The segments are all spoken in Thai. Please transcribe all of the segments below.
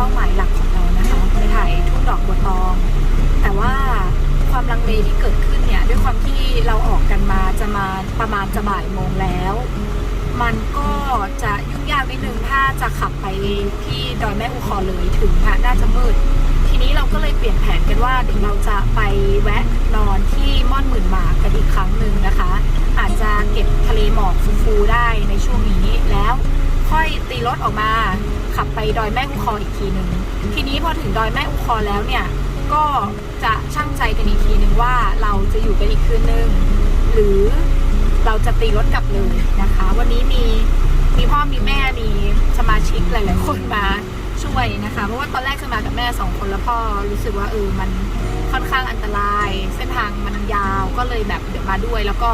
เป้าหมายหลักของเรานะคะไปถ่ายทุ่งดอกบัวตอง แต่ว่าความลังเลที่เกิดขึ้นเนี่ยด้วยความที่เราออกกันมาจะมาประมาณจะบ่ายโมงแล้ว มันก็จะยุ่งยากนิดนึงถ้าจะขับไปที่ดอยแม่อุคอเลยถึงอะน่าจะมืด ทีนี้เราก็เลยเปลี่ยนแผนกันว่าเดี๋ยวเราจะไปแวะนอนที่ม่อนหมื่นหมากกันอีกครั้งหนึ่งนะคะ อาจจะเก็บทะเลหมอกฟูๆได้ในช่วงนี้แล้ว ค่อยตีรถออกมา ขับไปดอยแม่อุคออีกทีหนึ่งทีนี้พอถึงดอยแม่อุคอแล้วเนี่ย ก็จะช่างใจกันอีกทีหนึ่งว่าเราจะอยู่กันอีกคืนนึงหรือเราจะตีรถกลับเลยนะคะ วันนี้มีมีพ่อมีแม่มีสมาชิกหลาย ๆ คนมาช่วยนะคะ เพราะว่าตอนแรกจะมากับแม่สองคนแล้วพ่อรู้สึกว่าเออมันค่อนข้างอันตราย เส้นทางมันยาวก็เลยแบบเดี๋ยวมาด้วยแล้วก็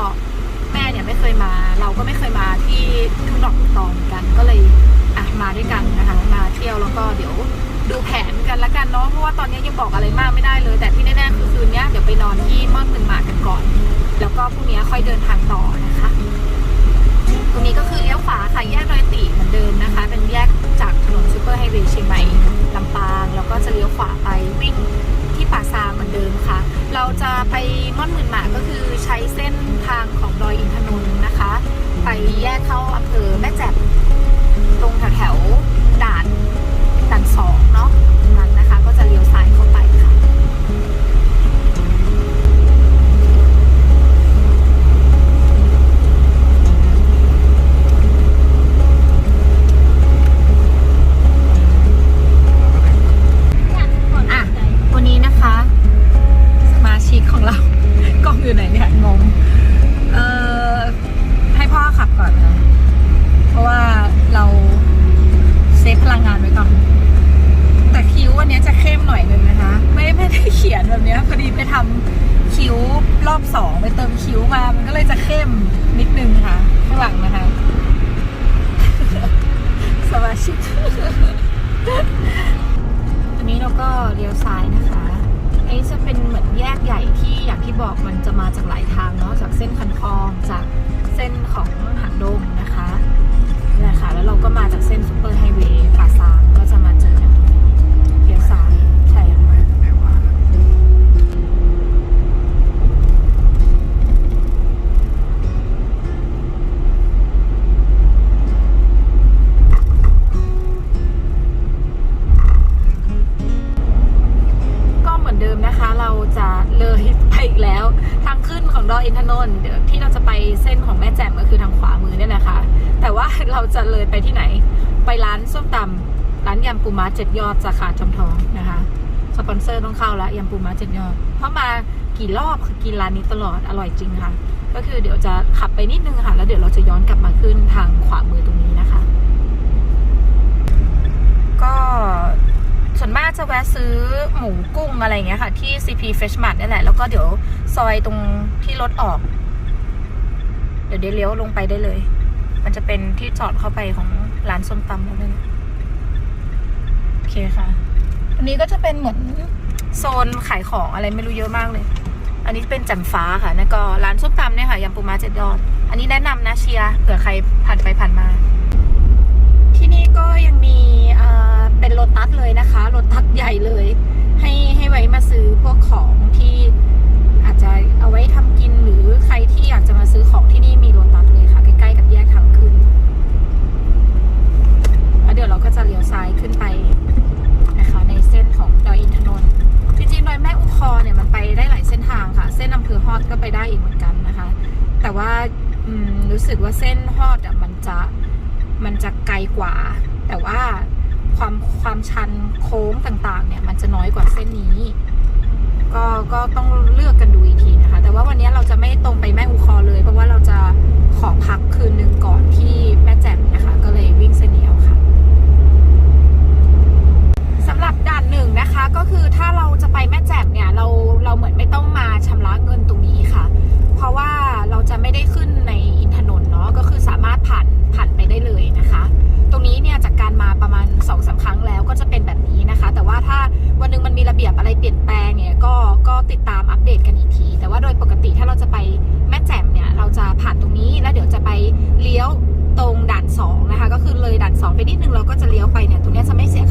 แม่เนี่ยไม่เคยมา เราก็ไม่เคยมาที่ทุ่งดอกตองกันก็เลยอะมาด้วยกันนะคะมาเที่ยวแล้วก็เดี๋ยวดูแผนกันละกันเนาะเพราะว่าตอนนี้ยังบอกอะไรมากไม่ได้เลย แต่ที่แน่ๆคือคืนนี้เดี๋ยวไปนอนที่ม่อนหมื่นหมากกันก่อน แล้วก็พรุ่งนี้ค่อยเดินทางต่อนะคะ ตรงนี้ก็คือเลี้ยวขวาค่ะแยกดอยติเหมือนเดิมนะคะ เป็นแยกจากถนนซูเปอร์ไฮเวย์เชียงใหม่ลำปางแล้วก็จะเลี้ยวขวาไปวิ่งที่ป่าซางเหมือนเดิมค่ะ เราจะไปม่อนหมื่นหมากก็คือ ทางของดอยอินทนนท์นะคะ ไปแยกเข้าอำเภอแม่แจ่มตรงแถวแถวๆด่านด่านสองเนาะ ก็จะเลี้ยวซ้ายเข้าไปค่ะ อะ วันนี้นะคะ สมาชิกของเรา กล้องอยู่ไหนเนี่ยงง เอ่อ ให้พ่อขับก่อนนะ เพราะว่าเราเซฟพลังงานไว้ก่อน แต่คิ้ววันนี้จะเข้มหน่อยนึงนะคะ ไม่ไม่ได้เขียนแบบเนี้ยพอดีไปทำคิ้ว รอบสองไปเติมคิ้วมา มันก็เลยจะเข้มนิดนึงค่ะ ข้างหลังนะคะ สมาชิกอันนี้เราก็เลี้ยวซ้ายนะคะอันนี้จะเป็นเหมือนแยกใหญ่ที่อย่างที่บอกมันจะมาจากหลายทางเนาะ จากเส้นคันคลองจากเส้นของหางดงนะคะนะค่ะแล้วเราก็มาจากเส้นซูเปอร์ไฮเวย์ป่าซางก็จะมา อดอินทนนท์เดี๋ยวที่เราจะไปเส้นของแม่แจ่มก็คือทางขวามือเนี่ยนะคะแต่ว่าเราจะเลยไปที่ไหน ไปร้านส้มตำร้านยำปูม้าเจ็ดยอดสาขาจอมทองนะคะสปอนเซอร์ต้องเข้าแล้วยำปูม้าเจ็ดยอด เพราะมากี่รอบคือกินร้านนี้ตลอดอร่อยจริงค่ะ ก็คือเดี๋ยวจะขับไปนิดนึงค่ะ แล้วเดี๋ยวเราจะย้อนกลับมาขึ้นทางขวามือตรงนี้นะคะ ก็ ส่วนมากจะแวะซื้อหมูกุ้งอะไรเงี้ยค่ะ ที่ CP Fresh Mart นี่แหละ แล้วก็เดี๋ยวซอยตรงที่รถออก เดี๋ยวเดี๋ยวเลี้ยวลงไปได้เลย มันจะเป็นที่จอดเข้าไปของร้านส้มตำแล้วนั่นโอเคค่ะ อันนี้ก็จะเป็นเหมือนโซนขายของอะไรไม่รู้เยอะมากเลย อันนี้เป็นจ่มฟ้าค่ะแล้วก็ร้านส้มตำเนี่ยค่ะยำปูม้าเจ็ดยอด อันนี้แนะนำนะเชียร์เผื่อใครผ่านไปผ่านมา ที่นี่ก็ยังมีอ่ โลตัสเลยนะคะโลตัสใหญ่เลย ให้ให้ไว้มาซื้อพวกของที่อาจจะเอาไว้ทำกินหรือใครที่อยากจะมาซื้อของที่นี่มีโลตัสเลยค่ะ ใกล้ๆกับแยกทางขึ้นแล้วเดี๋ยวเราก็จะเลี้ยวซ้ายขึ้นไปนะคะในเส้นของดอยอินทนนท์จริงๆดอยแม่อุคอเนี่ยมันไปได้หลายเส้นทางค่ะ เส้นอำเภอฮอดก็ไปได้อีกเหมือนกันนะคะ แต่ว่ารู้สึกว่าเส้นฮอดอะมันจะมันจะไกลกว่า แต่ว่า ความความชันโค้งต่างๆ เนี่ย มันจะน้อยกว่าเส้นนี้ ก็ก็ต้องเลือกกันดูอีกทีนะคะ แต่ว่าวันนี้เราจะไม่ตรงไปแม่อุคอเลย เพราะว่าเราจะขอพักคืนหนึ่งก่อนที่แม่แจ่มนะคะ ก็เลยวิ่งเส้นนี้เอาค่ะสำหรับด่านหนึ่งนะคะก็คือถ้าเราจะไปแม่แจ่มเนี่ยเราเราเหมือนไม่ต้องมาชำระเงินตรงนี้ค่ะ เพราะว่าเราจะไม่ได้ขึ้นในอินทนนท์เนาะก็คือสามารถผ่านผ่านไป สองสาครั้งแล้วก็จะเป็นแบบนี้นะคะ แต่ว่าถ้าวันนึงมันมีระเบียบอะไรเปลี่ยนแปลงเนี่ยก็ก็ติดตามอัปเดตกันอีกที แต่ว่าโดยปกติถ้าเราจะไปแม่แจ่มเนี่ยเราจะผ่านตรงนี้แล้วเดี๋ยวจะไปเลี้ยวตรงด่าน2นะคะก็คือเลยด่าน2ไปนิดนึงเราก็จะเลี้ยวไปเนี่ยตรงนี้จะไม่เสีย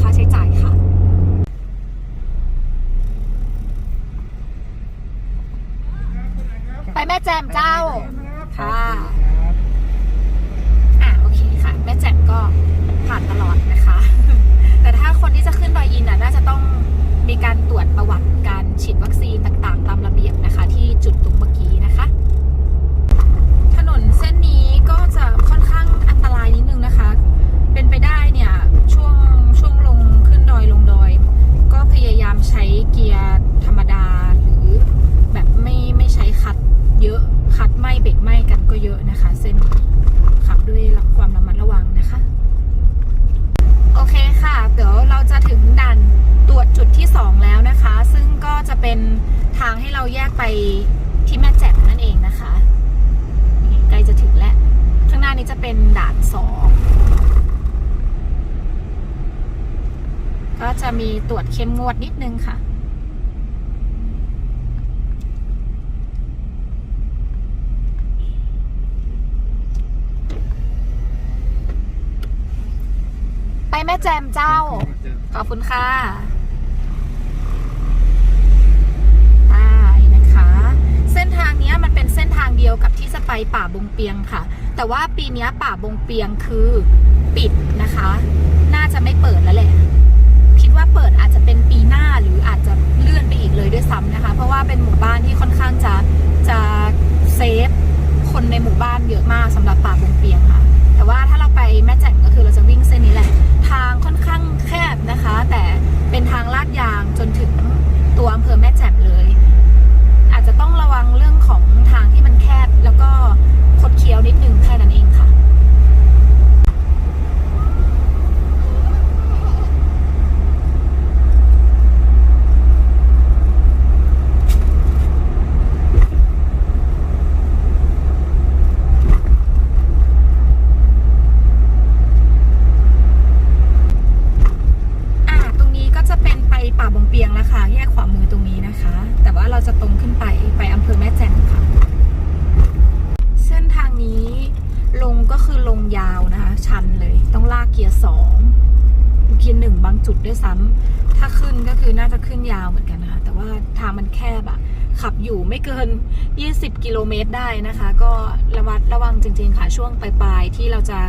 ทางให้เราแยกไปที่แม่แจ่มนั่นเองนะคะนี่ใกล้จะถึงแล้วข้างหน้านี้จะเป็นด่านสองก็จะมีตรวจเข้มงวดนิดนึงค่ะ ไปแม่แจมเจ้า ขอบคุณค่ะได้นะคะ เส้นทางนี้มันเป็นเส้นทางเดียวกับที่จะไปป่าบงเปียงค่ะ แต่ว่าปีนี้ป่าบงเปียงคือปิดนะคะ น่าจะไม่เปิดแล้วแหละ คิดว่าเปิดอาจจะเป็นปีหน้าหรืออาจจะเลื่อนไปอีกเลยด้วยซ้ำนะคะ เพราะว่าเป็นหมู่บ้านที่ค่อนข้างจะจะเซฟคนในหมู่บ้านเยอะมากสำหรับป่าบงเปียงค่ะ แต่ว่าถ้าเราไปแม่แจ่มก็คือเราจะวิ่งเส้นนี้แหละ ทางค่อนข้างแคบนะคะ แต่เป็นทางลาดยางจนถึงตัวอำเภอแม่แจ่มเลย อาจจะต้องระ วังเรื่องของทางที่มันแคบแล้วก็คดเคี้ยวนิดนึงแค่นั้นเองค่ะ อ่า ตรงนี้ก็จะเป็นไปป่าบงเปียงแล้วค่ะ แยกขวามือตรงนี้นะคะ แต่ว่าเราจะตรงขึ้นไปไปอำเภอแม่แจ่มค่ะ เส้นทางนี้ลงก็คือลงยาวนะคะ ชันเลย ต้องลากเกียร์สองเกียร์หนึ่งบางจุดด้วยซ้ำถ้าขึ้นก็คือน่าจะขึ้นยาวเหมือนกันนะคะ แต่ว่าทาง มันแคบอะขับอยู่ไม่เกิน 20 กิโลเมตรได้นะคะ ก็ระวัดระวังจริงๆค่ะช่วงปลายๆที่เราจะ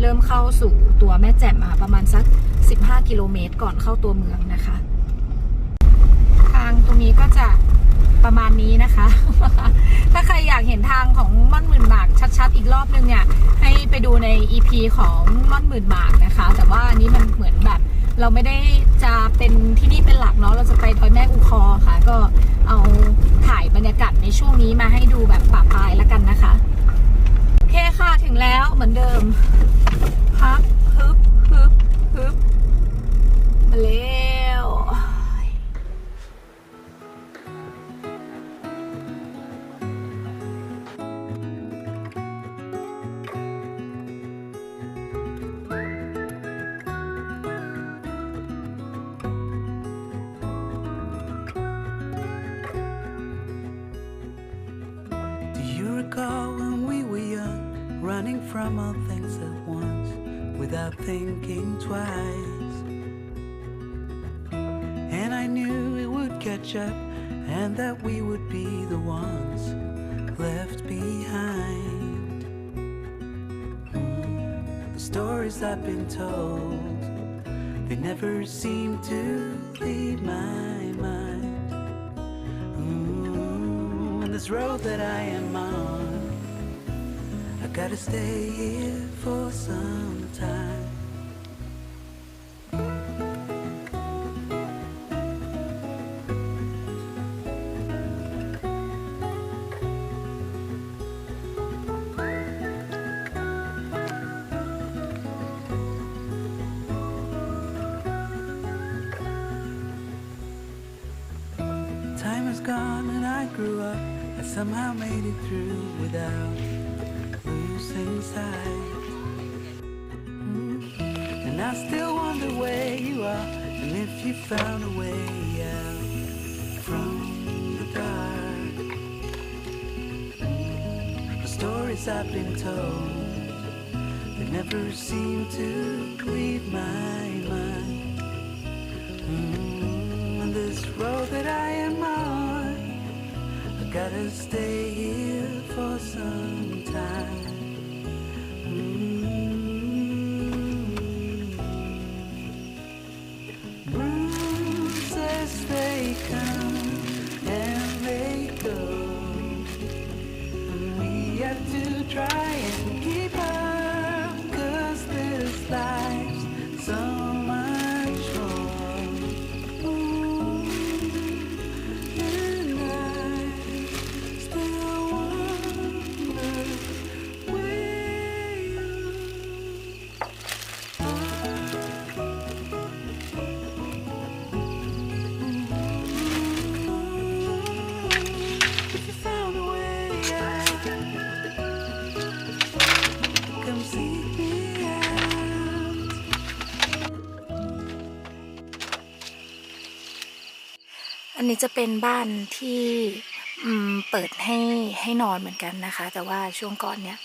เริ่มเข้าสู่ตัวแม่แจ่มอะประมาณสัก 15 กิโลเมตรก่อนเข้าตัวเมืองนะคะ ทางตรงนี้ก็จะประมาณนี้นะคะ ถ้าใครอยากเห็นทางของม่อนหมื่นหมากชัดๆ อีกรอบนึงเนี่ย ให้ไปดูใน EP ของม่อนหมื่นหมากนะคะ แต่ว่าอันนี้มันเหมือนแบบเราไม่ได้จะเป็นที่นี่เป็นหลักเนาะเราจะไปดอยแม่อูคอค่ะ ก็เอาถ่ายบรรยากาศในช่วงนี้มาให้ดูแบบป่าปลายแล้วกันนะคะ โอเคค่ะถึงแล้วเหมือนเดิมพับฮึบฮึบฮึบมาเลย recall when we were young, running from all things at once without thinking twice? And I knew it would catch up and that we would be the ones left behind. The stories I've been told, they never seem to leave my this road that I am on, I gotta stay here for some time. Time has gone and I grew up. I somehow made it through without losing sight. Mm. And I still wonder where you are and if you found a way out from the dark. The stories I've been told, they never seem to leave my gotta stay here for some time. Mm. นี้จะเป็นบ้านที่เปิดให้ให้นอนเหมือนกันนะคะ แต่ว่าช่วงก่อนเนี่ย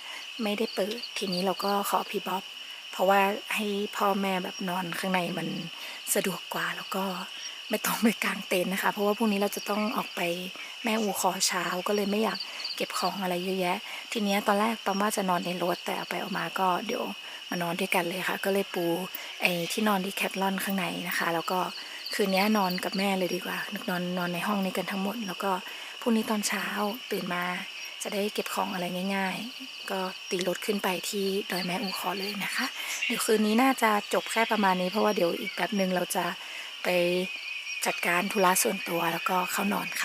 ไม่ได้เปิดทีนี้เราก็ขอพี่บ๊อบ เพราะว่าให้พ่อแม่แบบนอนข้างในมันสะดวกกว่าแล้วก็ไม่ต้องไปกางเต็นท์นะคะ เพราะว่าพรุ่งนี้เราจะต้องออกไปแม่อูคอเช้าก็เลยไม่อยากเก็บของอะไรเยอะแยะ ทีนี้ตอนแรกปอมว่าจะนอนในรถแต่เอาไปเอามาก็เดี๋ยวมานอนด้วยกันเลยค่ะ ก็เลยปูไอ้ที่นอนดีแคทลอนข้างในนะคะ แล้วก็ คืนนี้นอนกับแม่เลยดีกว่า นอนนอนในห้องนี้กันทั้งหมด แล้วก็พรุ่งนี้ตอนเช้าตื่นมาจะได้เก็บของอะไรง่าย ๆ ก็ตีรถขึ้นไปที่ดอยแม่อูคอเลยนะคะ เดี๋ยวคืนนี้น่าจะจบแค่ประมาณนี้ เพราะว่าเดี๋ยวอีกแบบหนึ่งเราจะไปจัดการธุระส่วนตัวแล้วก็เข้านอนค่ะ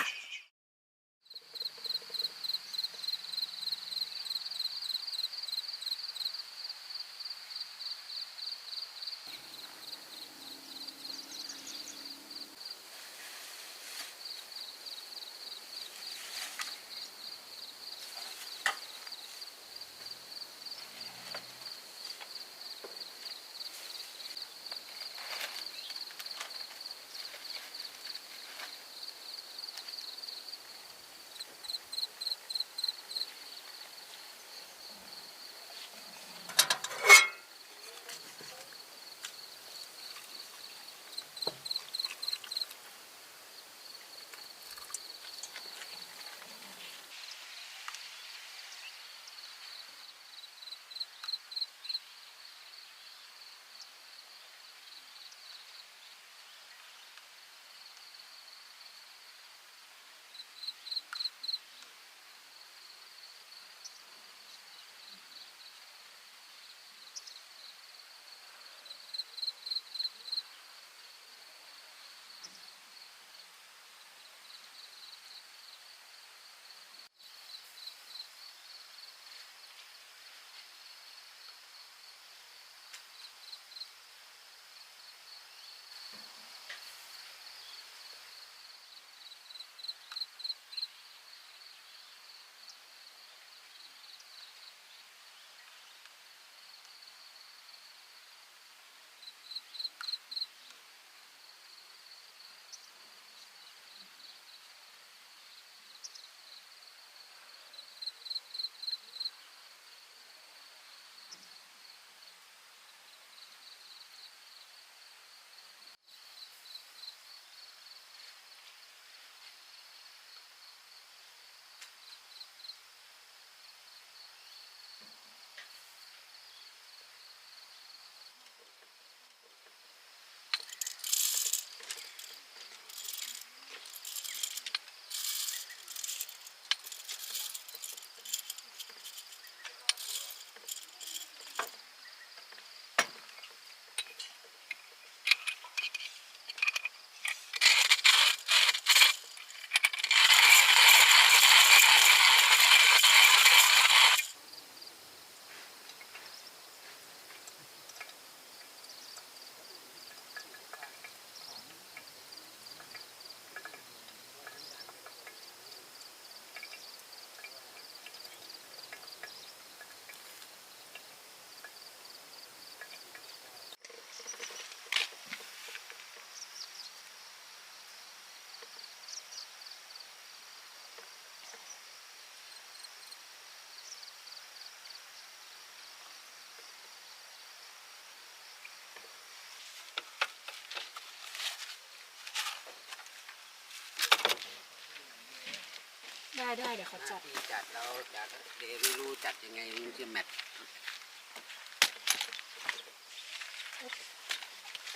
ได้ได้เดี๋ยวเขาจัดที่จัดแล้วจัดเดี๋ยวไม่รู้จัดยังไงมันจะแมท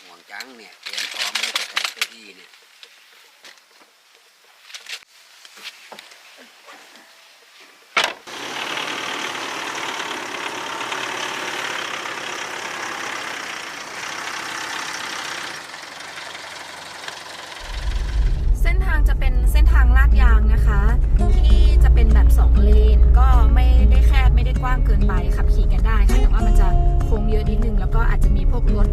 ห่วงจังเนี่ยเตรียมพร้อมแล้วจะใส่เก้าอี้เนี่ย กว้างเกินไปขับขี่กันได้ค่ะแต่ว่ามันจะโค้งเยอะนิดนึงแล้วก็อาจจะมีพวกรถ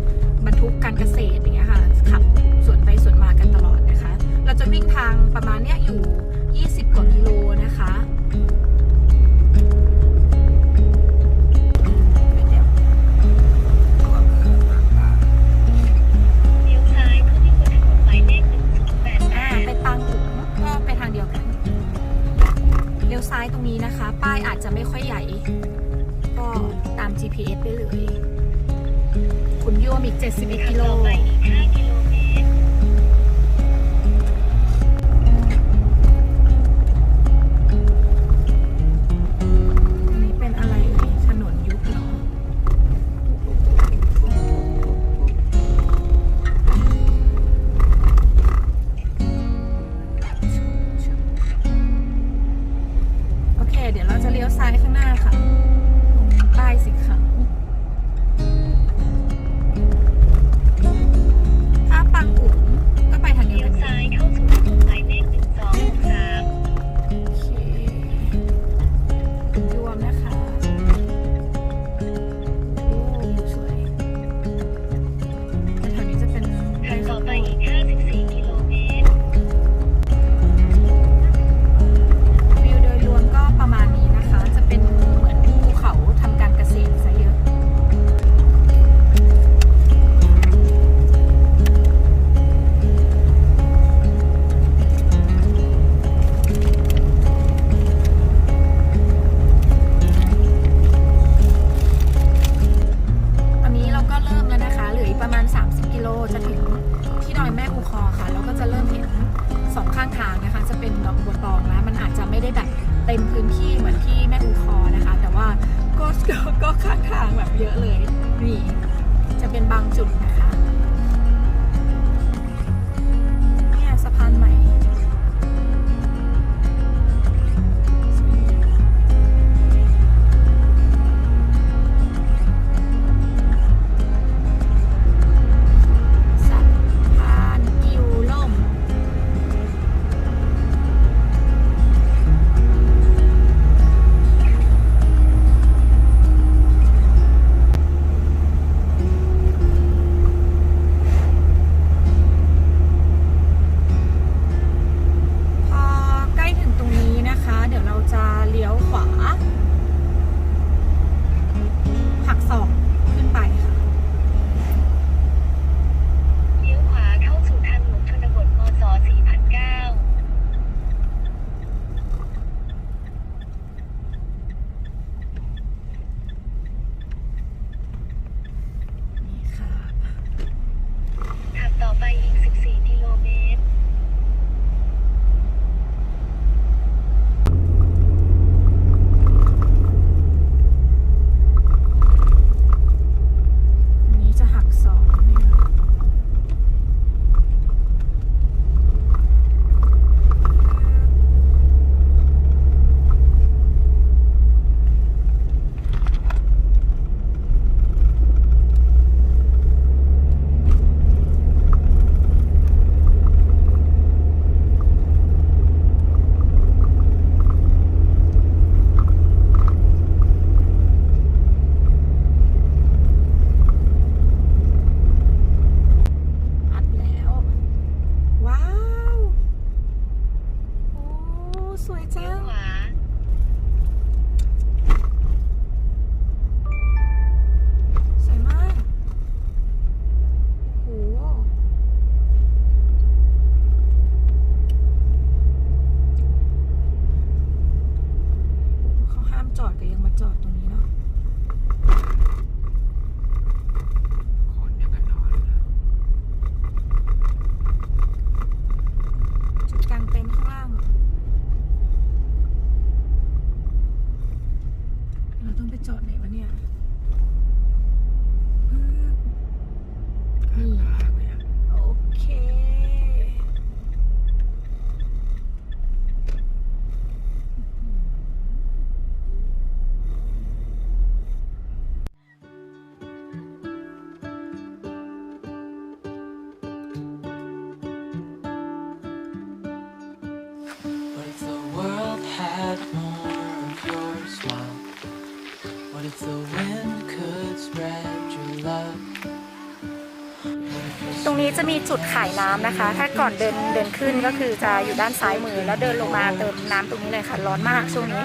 จะมีจุดขายน้ำนะคะ ถ้าก่อนเดินเดินขึ้นก็คือจะอยู่ด้านซ้ายมือ แล้วเดินลงมาเติมน้ำตรงนี้เลยค่ะ ร้อนมากช่วงนี้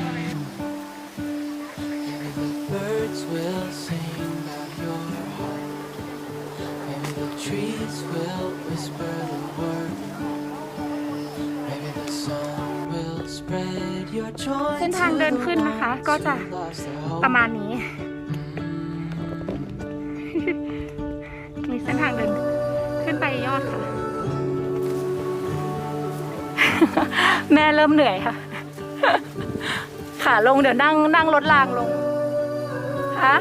เส้นทางเดินขึ้นนะคะ ก็จะประมาณนี้ แม่เริ่มเหนื่อยค่ะ ขาลงเดี๋ยวนั่งนั่งรถรางลงฮะ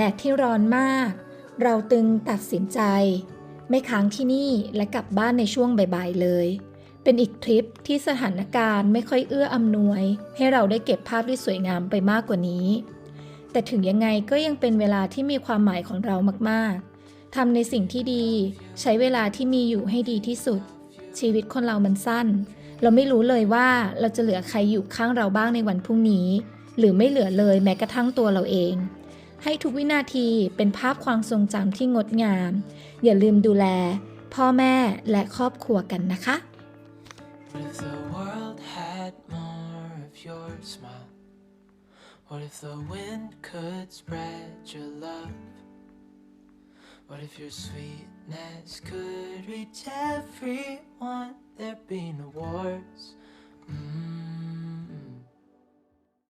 แดดที่ร้อนมาก เราตึงตัดสินใจ ไม่ค้างที่นี่และกลับบ้านในช่วงบ่ายๆเลย เป็นอีกทริปที่สถานการณ์ไม่ค่อยเอื้ออำนวย ให้เราได้เก็บภาพที่สวยงามไปมากกว่านี้ แต่ถึงยังไงก็ยังเป็นเวลาที่มีความหมายของเรามากๆทำในสิ่งที่ดี ใช้เวลาที่มีอยู่ให้ดีที่สุด ชีวิตคนเรามันสั้น เราไม่รู้เลยว่าเราจะเหลือใครอยู่ข้างเราบ้างในวันพรุ่งนี้ หรือไม่เหลือเลยแม้กระทั่งตัวเราเอง ให้ทุกวินาทีเป็นภาพความทรงจำที่งดงาม อย่าลืมดูแล พ่อแม่และครอบครัวกันนะคะ What if the world had more of your smile? What if the wind could spread your love? What if your sweetness could reach everyone? There'd be no wars, Mm.